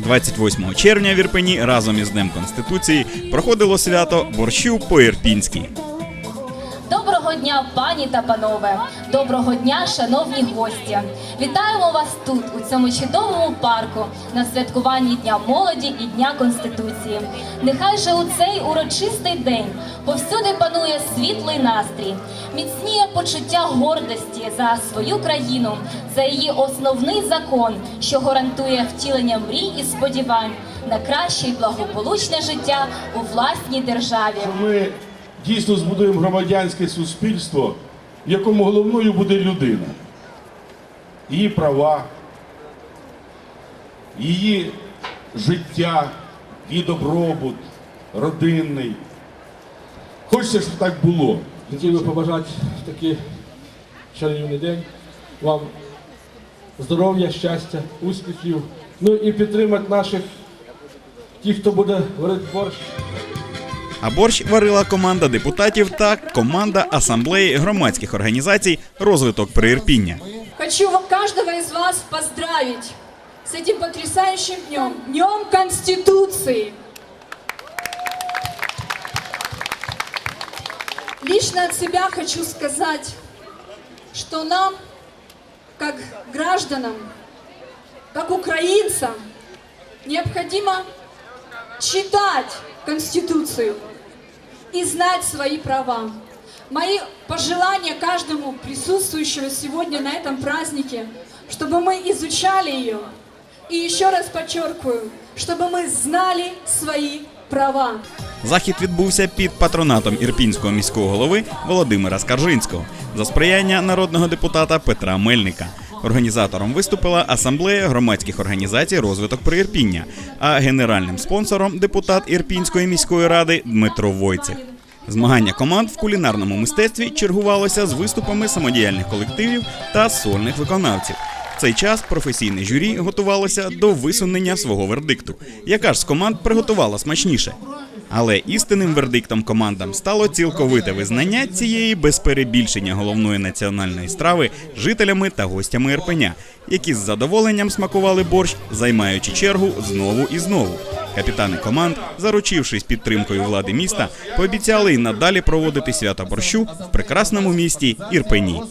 28 червня в Ірпені разом із Днем Конституції проходило свято борщу по-ірпінськи. Доброго дня, пані та панове! Доброго дня, шановні гості! Вітаємо вас тут, у цьому чудовому парку, на святкуванні Дня молоді і Дня Конституції. Нехай же у цей урочистий день повсюди панує світлий настрій, міцніє почуття гордості за свою країну, за її основний закон, що гарантує втілення мрій і сподівань на краще і благополучне життя у власній державі. Ми дійсно збудуємо громадянське суспільство, в якому головною буде людина, її права, її життя, її добробут, родинний. Хочеться, щоб так було. Хотів би побажати такий чарівний день вам здоров'я, щастя, успіхів. Ну і підтримати наших тих, хто буде варити борщ. А борщ варила команда депутатів та команда асамблеї громадських організацій розвиток приірпіння. Хочу каждого из вас поздравить с этим потрясающим днем, Днем Конституции. Лично от себя хочу сказать, что нам, как гражданам, как украинцам, необходимо читать Конституцию и знать свои права. Мои пожелания каждому присутствующему сегодня на этом празднике, чтобы мы изучали ее. И еще раз подчеркиваю, чтобы мы знали свои права. Захід відбувся під патронатом ірпінського міського голови Володимира Скаржинського за сприяння народного депутата Петра Мельника. Організатором виступила асамблея громадських організацій розвиток приірпіння, а генеральним спонсором депутат Ірпінської міської ради Дмитро Войцех. Змагання команд в кулінарному мистецтві чергувалося з виступами самодіяльних колективів та сольних виконавців. В цей час професійне журі готувалося до висунення свого вердикту, яка ж з команд приготувала смачніше. Але істинним вердиктом командам стало цілковите визнання цієї без перебільшення головної національної страви жителями та гостями Ірпеня, які з задоволенням смакували борщ, займаючи чергу знову і знову. Капітани команд, заручившись підтримкою влади міста, пообіцяли й надалі проводити свято борщу в прекрасному місті Ірпені.